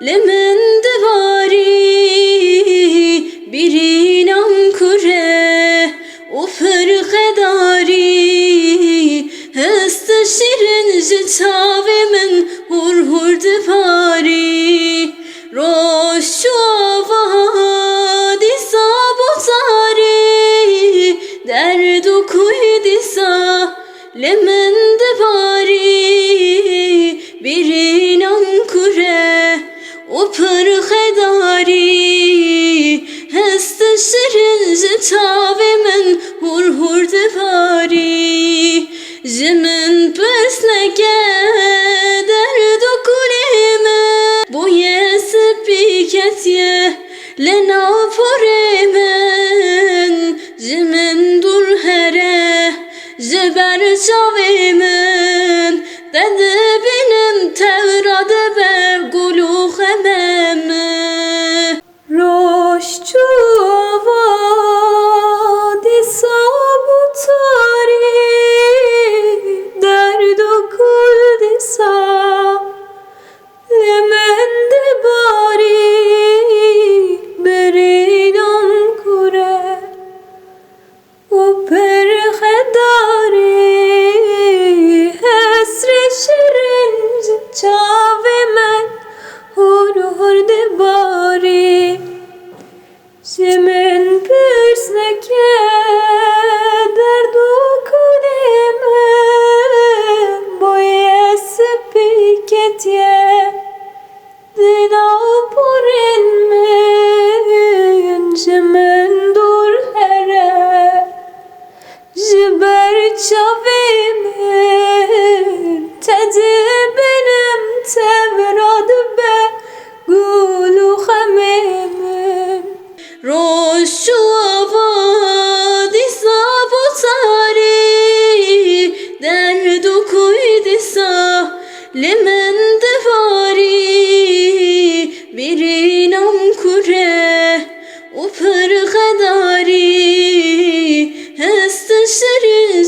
lemen devari bir inan kure o ferhe dari hasta şirin jitavemen hur hur devari. Roşu avadi sabotari derdu kuydisa lemen و پرخداری هست شرنج چاوی من هر هر دپاری زمن پس نگه درد و کلمه بوی سپیکتیه لنا من زمن دور هره زبر چاوی من دده بینم تغراده vovô. Zemin pürsneke derdu kuleme boyesi piketje dina porin men zemin dur here Jiber çavimin tedi Roşu avadi sabotari Derdu kuydi sa limen devari. Biri kure upar gadari Hesteşeri